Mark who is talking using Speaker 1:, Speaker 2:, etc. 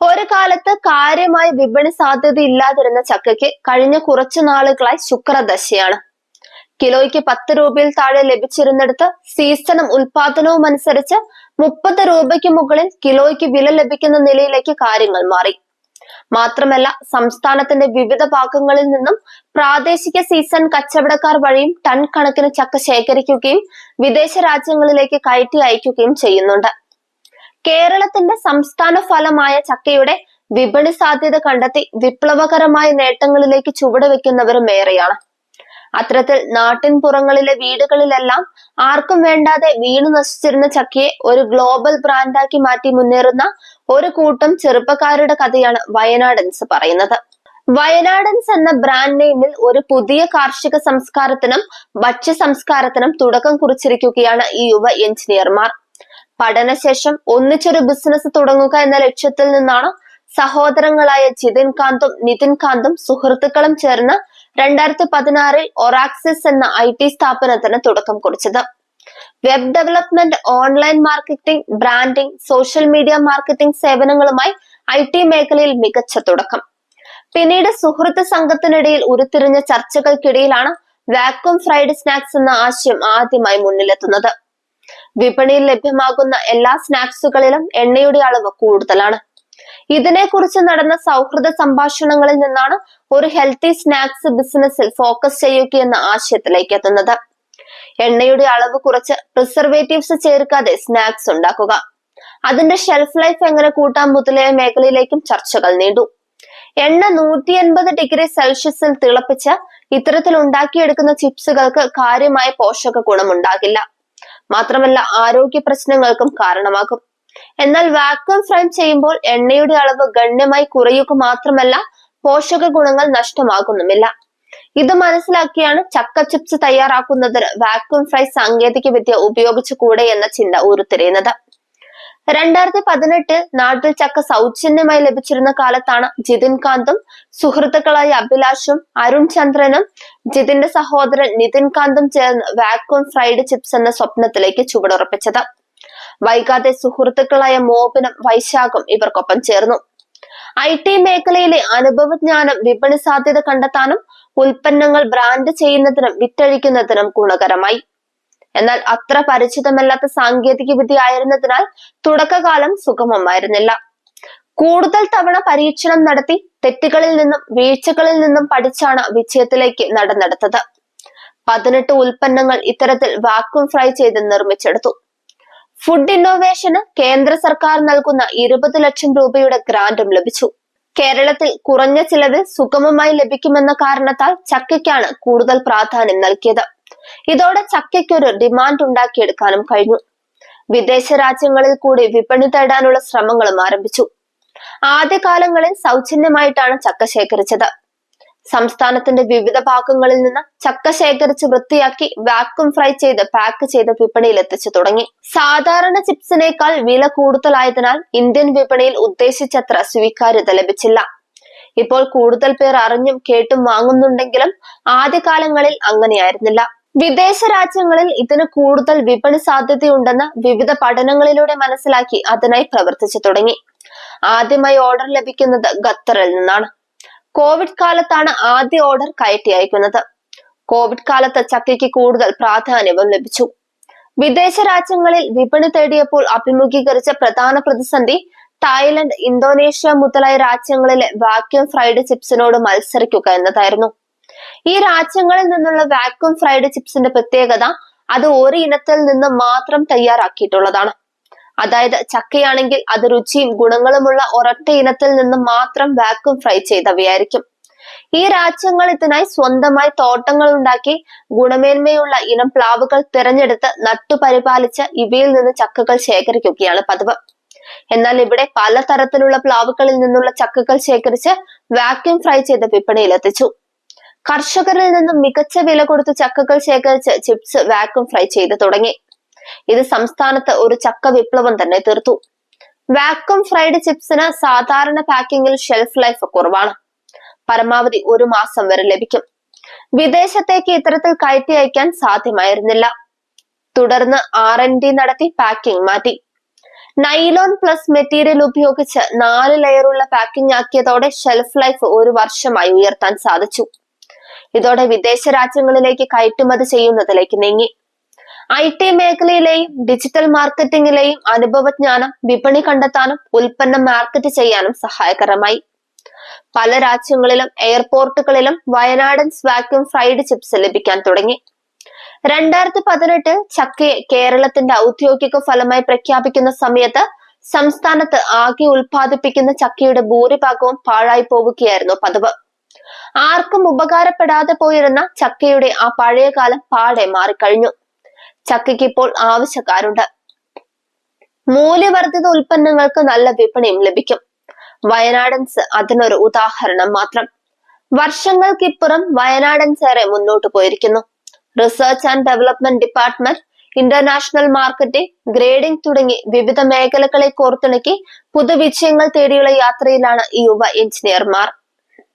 Speaker 1: ഒരു കാലത്ത് കാര്യമായ വിപണി സാധ്യത ഇല്ലാതിരുന്ന ചക്കയ്ക്ക് കഴിഞ്ഞ കുറച്ചു നാളുകളായി ശുക്രദശയാണ്. കിലോയ്ക്ക് പത്ത് രൂപയിൽ താഴെ ലഭിച്ചിരുന്നിടത്ത് സീസണും ഉൽപാദനവും അനുസരിച്ച് മുപ്പത് രൂപയ്ക്ക് മുകളിൽ കിലോയ്ക്ക് വില ലഭിക്കുന്ന നിലയിലേക്ക് കാര്യങ്ങൾ മാറി. മാത്രമല്ല സംസ്ഥാനത്തിന്റെ വിവിധ ഭാഗങ്ങളിൽ നിന്നും പ്രാദേശിക സീസൺ കച്ചവടക്കാർ വഴിയും ടൺ കണക്കിന് ചക്ക ശേഖരിക്കുകയും വിദേശ രാജ്യങ്ങളിലേക്ക് കയറ്റി അയക്കുകയും ചെയ്യുന്നുണ്ട്. കേരളത്തിന്റെ സംസ്ഥാന ഫലമായ ചക്കയുടെ വിപണി സാധ്യത കണ്ടെത്തി വിപ്ലവകരമായ നേട്ടങ്ങളിലേക്ക് ചുവടുവെക്കുന്നവരും ഏറെയാണ്. അത്തരത്തിൽ നാട്ടിൻപുറങ്ങളിലെ വീടുകളിലെല്ലാം ആർക്കും വേണ്ടാതെ വീണു നശിച്ചിരുന്ന ചക്കയെ ഒരു ഗ്ലോബൽ ബ്രാൻഡാക്കി മാറ്റി മുന്നേറുന്ന ഒരു കൂട്ടം ചെറുപ്പക്കാരുടെ കഥയാണ് വയനാടൻസ് പറയുന്നത്. വയനാടൻസ് എന്ന ബ്രാൻഡ് നെയിമിൽ ഒരു പുതിയ കാർഷിക സംസ്കാരത്തിനും ഭക്ഷ്യ സംസ്കാരത്തിനും തുടക്കം കുറിച്ചിരിക്കുകയാണ് ഈ യുവ എഞ്ചിനീയർമാർ പഠനശേഷം ഒന്നിച്ചൊരു ബിസിനസ് തുടങ്ങുക എന്ന ലക്ഷ്യത്തിൽ നിന്നാണ് സഹോദരങ്ങളായ ജിതിൻ കാന്തും നിതിൻ കാന്തും സുഹൃത്തുക്കളും ചേർന്ന് രണ്ടായിരത്തി പതിനാറിൽ ഒറാക്സിസ് എന്ന ഐ ടി സ്ഥാപനത്തിന് തുടക്കം കുറിച്ചത്. Web development online marketing branding social media marketing സേവനങ്ങളുമായി I T മേഖലയിൽ മികച്ച തുടക്കം. പിന്നീട് സുഹൃത്ത് സംഘത്തിനിടയിൽ ഉരുത്തിരിഞ്ഞ ചർച്ചകൾക്കിടയിലാണ് വാക്വം ഫ്രൈഡ് സ്നാക്സ് എന്ന ആശയം ആദ്യമായി മുന്നിലെത്തുന്നത്. വിപണിയിൽ ലഭ്യമാകുന്ന എല്ലാ സ്നാക്സുകളിലും എണ്ണയുടെ അളവ് കൂടുതലാണ്. ഇതിനെക്കുറിച്ച് നടന്ന സൗഹൃദ സംഭാഷണങ്ങളിൽ നിന്നാണ് ഒരു ഹെൽത്തി സ്നാക്സ് ബിസിനസ്സിൽ ഫോക്കസ് ചെയ്യുക എന്ന ആശയത്തിലേക്ക് എത്തുന്നത്. എണ്ണയുടെ അളവ് കുറച്ച് പ്രിസർവേറ്റീവ്സ് ചേർക്കാതെ സ്നാക്സ് ഉണ്ടാക്കുക. അതിന്റെ ഷെൽഫ് ലൈഫ് എങ്ങനെ കൂട്ടാം മുതലായ മേഖലയിലേക്കും ചർച്ചകൾ നീണ്ടു. എണ്ണ നൂറ്റി എൺപത് ഡിഗ്രി സെൽഷ്യസിൽ തിളപ്പിച്ച് ഇത്തരത്തിൽ ഉണ്ടാക്കിയെടുക്കുന്ന ചിപ്സുകൾക്ക് കാര്യമായ പോഷക ഗുണമുണ്ടാകില്ല മാത്രമല്ല ആരോഗ്യ പ്രശ്നങ്ങൾക്കും കാരണമാകും. എന്നാൽ വാക്വം ഫ്രൈ ചെയ്യുമ്പോൾ എണ്ണയുടെ അളവ് ഗണ്യമായി കുറയുക മാത്രമല്ല പോഷക ഗുണങ്ങൾ നഷ്ടമാകുന്നുമില്ല. ഇത് മനസ്സിലാക്കിയാണ് ചക്ക ചിപ്സ് തയ്യാറാക്കുന്നതിന് വാക്വം ഫ്രൈ സാങ്കേതിക വിദ്യ ഉപയോഗിച്ചു കൂടെ എന്ന ചിന്ത ഉരുത്തിരിയുന്നത്. രണ്ടായിരത്തി പതിനെട്ടിൽ നാട്ടിൽ ചക്ക സൗജന്യമായി ലഭിച്ചിരുന്ന കാലത്താണ് ജിതിൻ കാന്തും സുഹൃത്തുക്കളായ അഭിലാഷും അരുൺ ചന്ദ്രനും ജിതിന്റെ സഹോദരൻ നിതിൻ കാന്തും ചേർന്ന് വാക്വം ഫ്രൈഡ് ചിപ്സ് എന്ന സ്വപ്നത്തിലേക്ക് ചുവടുറപ്പിച്ചത്. വൈകാതെ സുഹൃത്തുക്കളായ മോബിനും വൈശാഖും ഇവർക്കൊപ്പം ചേർന്നു. ഐ ടി മേഖലയിലെ അനുഭവജ്ഞാനം വിപണി സാധ്യത കണ്ടെത്താനും ഉൽപ്പന്നങ്ങൾ ബ്രാൻഡ് ചെയ്യുന്നതിനും വിറ്റഴിക്കുന്നതിനും ഗുണകരമായി. എന്നാൽ അത്ര പരിചിതമല്ലാത്ത സാങ്കേതിക വിദ്യ ആയിരുന്നതിനാൽ തുടക്കകാലം സുഗമമായിരുന്നില്ല. കൂടുതൽ തവണ പരീക്ഷണം നടത്തി തെറ്റുകളിൽ നിന്നും വീഴ്ചകളിൽ നിന്നും പഠിച്ചാണ് വിജയത്തിലേക്ക് നടന്നെടുത്തത്. പതിനെട്ട് ഉൽപ്പന്നങ്ങൾ ഇത്തരത്തിൽ വാക്വം ഫ്രൈ ചെയ്ത് നിർമ്മിച്ചെടുത്തു. ഫുഡ് ഇന്നോവേഷന് കേന്ദ്ര സർക്കാർ നൽകുന്ന ഇരുപത് ലക്ഷം രൂപയുടെ ഗ്രാന്റും ലഭിച്ചു. കേരളത്തിൽ കുറഞ്ഞ ചിലവിൽ സുഗമമായി ലഭിക്കുമെന്ന കാരണത്താൽ ചക്കയ്ക്കാണ് കൂടുതൽ പ്രാധാന്യം നൽകിയത്. ഇതോടെ ചക്കയ്ക്കൊരു ഡിമാൻഡ് ഉണ്ടാക്കിയെടുക്കാനും കഴിഞ്ഞു. വിദേശ രാജ്യങ്ങളിൽ കൂടി വിപണി തേടാനുള്ള ശ്രമങ്ങളും ആരംഭിച്ചു. ആദ്യകാലങ്ങളിൽ സൗജന്യമായിട്ടാണ് ചക്ക ശേഖരിച്ചത്. സംസ്ഥാനത്തിന്റെ വിവിധ ഭാഗങ്ങളിൽ നിന്ന് ചക്ക ശേഖരിച്ച് വൃത്തിയാക്കി വാക്വം ഫ്രൈ ചെയ്ത് പാക്ക് ചെയ്ത് വിപണിയിൽ എത്തിച്ചു തുടങ്ങി. സാധാരണ ചിപ്സിനേക്കാൾ വില കൂടുതലായതിനാൽ ഇന്ത്യൻ വിപണിയിൽ ഉദ്ദേശിച്ചത്ര സ്വീകാര്യത ലഭിച്ചില്ല. ഇപ്പോൾ കൂടുതൽ പേർ അറിഞ്ഞും കേട്ടും വാങ്ങുന്നുണ്ടെങ്കിലും ആദ്യകാലങ്ങളിൽ അങ്ങനെയായിരുന്നില്ല. വിദേശ രാജ്യങ്ങളിൽ ഇതിന് കൂടുതൽ വിപണി സാധ്യതയുണ്ടെന്ന് വിവിധ പഠനങ്ങളിലൂടെ മനസ്സിലാക്കി അതിനായി പ്രവർത്തിച്ചു തുടങ്ങി. ആദ്യമായി ഓർഡർ ലഭിക്കുന്നത് ഖത്തറിൽ നിന്നാണ്. കോവിഡ് കാലത്താണ് ആദ്യ ഓർഡർ കയറ്റി അയക്കുന്നത്. കോവിഡ് കാലത്ത് ചക്കയ്ക്ക് കൂടുതൽ പ്രാധാന്യവും ലഭിച്ചു. വിദേശ രാജ്യങ്ങളിൽ വിപണി തേടിയപ്പോൾ അഭിമുഖീകരിച്ച പ്രധാന പ്രതിസന്ധി തായ്ലൻഡ് ഇന്തോനേഷ്യ മുതലായ രാജ്യങ്ങളിലെ വാക്യൂം ഫ്രൈഡ് ചിപ്സിനോട് മത്സരിക്കുക എന്നതായിരുന്നു. ഈ രാജ്യങ്ങളിൽ നിന്നുള്ള വാക്വം ഫ്രൈഡ് ചിപ്സിന്റെ പ്രത്യേകത അത് ഒരു ഇനത്തിൽ നിന്ന് മാത്രം തയ്യാറാക്കിയിട്ടുള്ളതാണ്. അതായത് ചക്കയാണെങ്കിൽ അത് രുചിയും ഗുണങ്ങളുമുള്ള ഒരൊറ്റ ഇനത്തിൽ നിന്ന് മാത്രം വാക്വം ഫ്രൈ ചെയ്തവയായിരിക്കും. ഈ രാജ്യങ്ങൾ ഇതിനായി സ്വന്തമായി തോട്ടങ്ങൾ ഉണ്ടാക്കി ഗുണമേന്മയുള്ള ഇനം പ്ലാവുകൾ തിരഞ്ഞെടുത്ത് നട്ടുപരിപാലിച്ച് ഇവയിൽ നിന്ന് ചക്കകൾ ശേഖരിക്കുകയാണ് പതിവ്. എന്നാൽ ഇവിടെ പലതരത്തിലുള്ള പ്ലാവുകളിൽ നിന്നുള്ള ചക്കകൾ ശേഖരിച്ച് വാക്യൂം ഫ്രൈ ചെയ്ത് വിപണിയിൽ എത്തിച്ചു. കർഷകരിൽ നിന്നും മികച്ച വില കൊടുത്ത് ചക്കകൾ ശേഖരിച്ച് ചിപ്സ് വാക്യൂം ഫ്രൈ ചെയ്ത് തുടങ്ങി. ഇത് സംസ്ഥാനത്ത് ഒരു ചക്ക വിപ്ലവം തന്നെ തീർത്തു. വാക്വം ഫ്രൈഡ് ചിപ്സിന് സാധാരണ പാക്കിങ്ങിൽ ഷെൽഫ് ലൈഫ് കുറവാണ്. പരമാവധി ഒരു മാസം വരെ ലഭിക്കും. വിദേശത്തേക്ക് ഇത്തരത്തിൽ കയറ്റി അയക്കാൻ സാധ്യമായിരുന്നില്ല. തുടർന്ന് ആർ എൻ ഡി നടത്തി പാക്കിംഗ് മാറ്റി. നൈലോൺ പ്ലസ് മെറ്റീരിയൽ ഉപയോഗിച്ച് നാല് ലെയറുള്ള പാക്കിംഗ് ആക്കിയതോടെ ഷെൽഫ് ലൈഫ് ഒരു വർഷമായി ഉയർത്താൻ സാധിച്ചു. ഇതോടെ വിദേശ രാജ്യങ്ങളിലേക്ക് കയറ്റുമതി ചെയ്യുന്നതിലേക്ക് നീങ്ങി. ഐ ടി മേഖലയിലെയും ഡിജിറ്റൽ മാർക്കറ്റിംഗിലെയും അനുഭവജ്ഞാനം വിപണി കണ്ടെത്താനും ഉൽപ്പന്നം മാർക്കറ്റ് ചെയ്യാനും സഹായകരമായി. പല രാജ്യങ്ങളിലും എയർപോർട്ടുകളിലും വയനാടൻ സ്വാക്യൂം ഫ്രൈഡ് ചിപ്സ് ലഭിക്കാൻ തുടങ്ങി. രണ്ടായിരത്തി പതിനെട്ട് ചക്കയെ കേരളത്തിന്റെ ഔദ്യോഗിക ഫലമായി പ്രഖ്യാപിക്കുന്ന സമയത്ത് സംസ്ഥാനത്ത് ആകെ ഉൽപ്പാദിപ്പിക്കുന്ന ചക്കയുടെ ഭൂരിഭാഗവും പാഴായി പോവുകയായിരുന്നു പതിവ്. ആർക്കും ഉപകാരപ്പെടാതെ പോയിരുന്ന ചക്കയുടെ ആ പഴയ കാലം പാടെ മാറിക്കഴിഞ്ഞു. ചക്കയ്ക്ക് ഇപ്പോൾ ആവശ്യക്കാരുണ്ട്. മൂല്യവർദ്ധിത ഉൽപ്പന്നങ്ങൾക്ക് നല്ല വിപണിയും ലഭിക്കും. വയനാടൻസ് അതിനൊരു ഉദാഹരണം മാത്രം. വർഷങ്ങൾക്കിപ്പുറം വയനാടൻസ് ഏറെ മുന്നോട്ട് പോയിരിക്കുന്നു. Research and development department international marketing grading തുടങ്ങി വിവിധ മേഖലകളെ കോർത്തിണക്കി പുതുവിജയങ്ങൾ തേടിയുള്ള യാത്രയിലാണ് ഈ യുവ എഞ്ചിനീയർമാർ